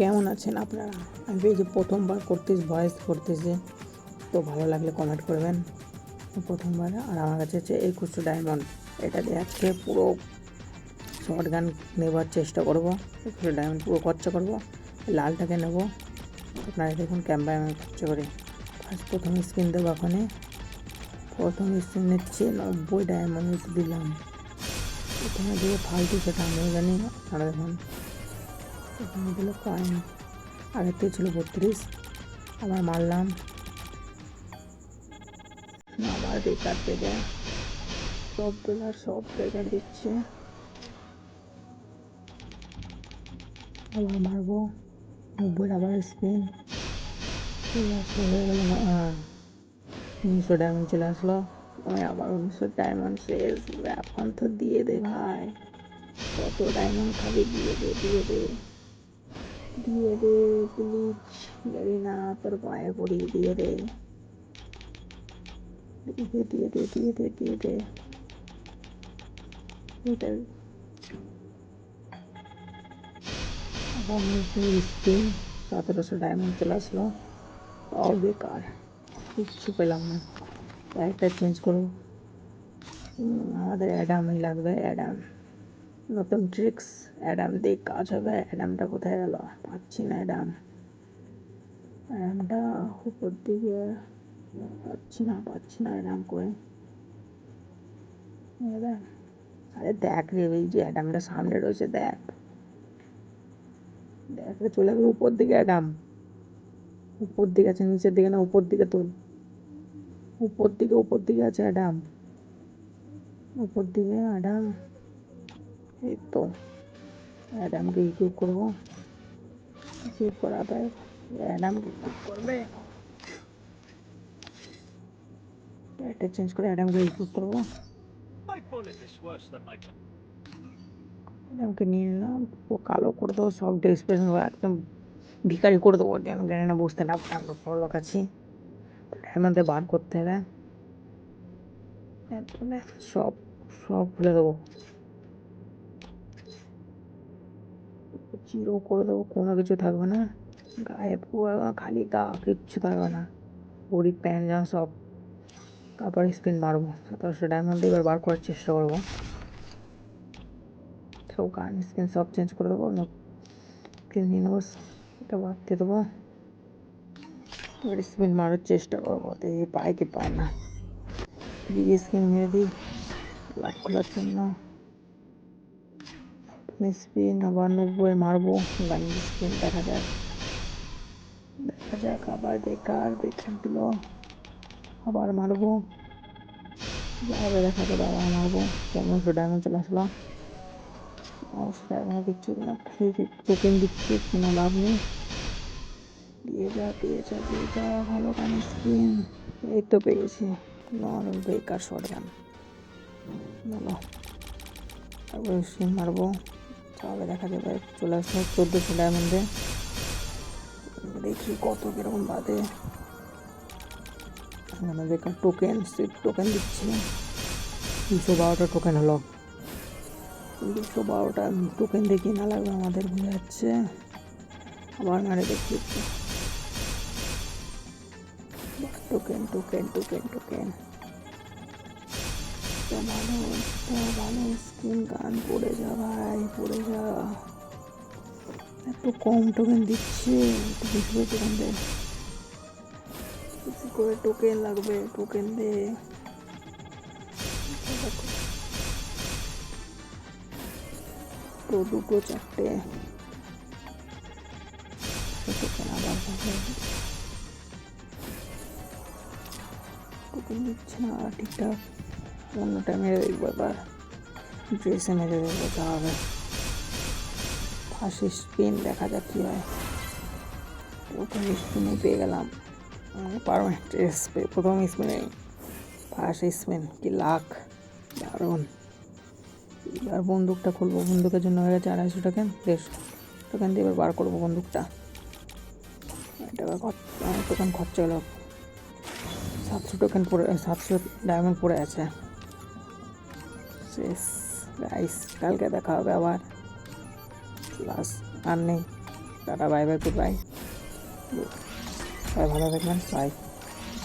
কেমন আছেন আপনারা? আমি এই যে প্রথমবার করতেছি ভয়েস করতেছি, তো ভালো লাগলে কমেন্ট করবেন। প্রথমবার, আর আমার কাছে হচ্ছে একুশশো ডায়মন্ড এটা দিয়ে পুরো শর্ট গান নেবার চেষ্টা করব। একুশশো ডায়মন্ড পুরো খরচা করব, লালটাকে নেব। আপনারা দেখুন ক্যাম্পায় আমি খরচা করি। ফার্স্ট প্রথম স্ক্রিন দেবো ওখানে প্রথম স্ক্রিন নিচ্ছে নব্বই ডায়মন্ড দিলাম। প্রথমে দিয়ে ফালতু সেটা আমিও জানি আপনারা দেখুন। এখানে দিল কয়েন থেকে ছিল বত্রিশ, আবার মারলাম। আবার বেকার পেয়ে সব ডলার সব বেকার দিচ্ছে। আবার মারবো। নব্বই আবার স্পিন হয়ে গেল উনিশশো ডায়মন্ড চলে আসলো। ওই আবার উনিশশো ডায়মন্ড শেষ। এখন তো দিয়ে দে ভাই। কত ডায়মন্ড খাবি? দিয়ে দে দিয়ে দে। দিয়ে দে প্লিজ জানি না তোর পায়ে পড়ি দিয়ে দে দিয়ে দে দিয়ে দে দিয়ে দে দিয়ে দে দিয়ে দে আবার স্ক্রিন সতেরোশো ডায়মন্ড চলে আসলো তাও বেকার কিচ্ছু পেলাম না নতুন ট্রিক্স অ্যাডাম দিয়ে কাজ হবে। অ্যাডামটা কোথায় গেল? পাচ্ছি না অ্যাডাম অ্যাডামটা উপর দিকে পাচ্ছি না পাচ্ছি না অ্যাডাম করে অ্যাডাম আরে দেখ রে, এই যে অ্যাডামটা সামনে রয়েছে, দেখ। দেখ রে, চলে গেল উপর দিকে অ্যাডাম উপর দিকে আছে, নিচের দিকে না, উপর দিকে তোল উপর দিকে উপর দিকে আছে অ্যাডাম উপর দিকে অ্যাডাম তো অ্যাডামকে ইকুইপ করব করবে চেঞ্জ করে করব অ্যাডামকে নিয়ে নিলাম ও কালো করে দেবো সব ডিসপ্লেশন একদম ভিকারি করে দেবো যেন জ্ঞানে না বুঝতে না আমরা বড় এর মধ্যে বার করতে হবে সব সব খুলে দেবো চিরো করে দেবো, কোনো কিছু থাকবে না। গায়ে পুরো খালি গা, কিচ্ছু থাকবে না। বড়ি, প্যান্ট, জামা সব তারপর স্পিন মারবো। সতেরোশো ডায়মন্ড এবার বার করার চেষ্টা করব। সব গান, স্কিন সব চেঞ্জ করে দেবো নিয়ে নেব, এটা বাদ দিয়ে দেবো। এবার স্পিন মারার চেষ্টা করব দেখি পায় কি পায় না। স্কিন মেরে দিই লাইট খোলার জন্য। স্পিন আবার নব্বই মারবো গান স্পিন দেখা যাক। দেখা যাক, আবার বেকার বেকার দিল আবার মারবো। যাবে দেখা যাবে, আবার মারবো। পনেরোশো ডায়মন্ড চলে আসলাম অবশ্যই কিচ্ছু না ফ্রি টোকেন দিচ্ছে, কোনো লাভ নেই। দিয়ে যা দিয়ে যা দিয়ে যা, ভালো গান স্ক্রিন এই তো পেয়েছি নর্মাল বেকার শর্ট গান বলো তারপরে স্ক্রিন মারবো। তাহলে দেখা যাবে, চলে আসলো চোদ্দোশো ডায়মন্ডে দেখি কত কীরকম বাদে। এখানে টোকেন সিট টোকেন দিচ্ছি। দুশো বারোটা টোকেন হলো। দুশো বারোটা টোকেন দেখি না লাগবে আমাদের হয়ে যাচ্ছে। আবার মারে দেখি একটু। টোকেন টোকেন টোকেন টোকেন ভালো একটা ভালো স্ক্রিন গান পড়ে যা ভাই, পড়ে যা। এত কম টোকেন দিচ্ছে, একটু বেশি করে টোকেন দে। বেশি করে টোকেন লাগবে টোকেন দে। তো দুটো চারটে। টোকেন আবার টোকেন দিচ্ছে না, ঠিকঠাক। অন্যটা মেরে দেখব এবার। ড্রেসে মেরে দেখব হবে ফার্স্ট স্পিন দেখা যাক কী হয়। প্রথম স্পিনে পেয়ে গেলাম। পারমানেন্ট পেয়ে প্রথম স্পিনে ফার্স্ট স্পিন কি লাখ দারুণ। এবার বন্দুকটা খুলবো। বন্দুকের জন্য হয়ে গেছে আড়াইশো টাকা দেড়শো টোকেন দিয়ে এবার বার করব বন্দুকটা। টাকা টোকেন খরচা হলো। সাতশো টোকেন পড়ে সাতশো ডায়মন্ড পড়ে আছে। শেষ গাইস কালকে দেখা হবে আবার ক্লাস আর নেই tata bye bye goodbye সবাই ভালো থাকবেন বাই